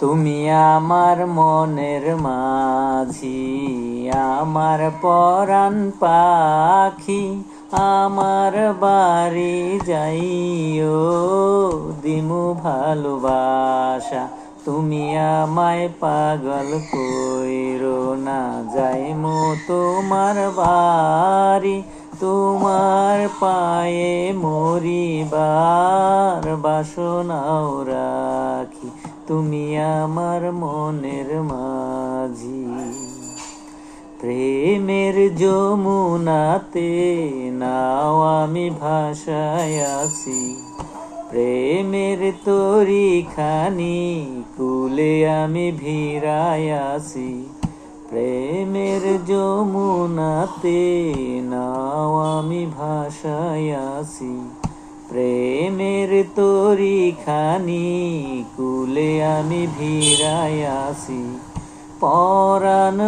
তুমি আমার মনের মাঝি, আমার পরাণ পাখি, আমার বাড়ি যাইও, দিমু ভালোবাসা। তুমি আমায় পাগল কইরো না, যাইমু তোমার বাড়ি, তোমার পায়ে মরিবার বাসনাও রাখি। তুমি আমার মনের মাঝি। প্রেমের যমুনাতে নাও আমি ভাষায় আছি। প্রেমের তরি খানি কুলে আমি ভিড়ায় আছি। প্রেমের যমুনাতে নাও আমি ভাষায় আছি। প্রেমের তরি খানি কুলে আমি ভিড়ায় আসি পরাণ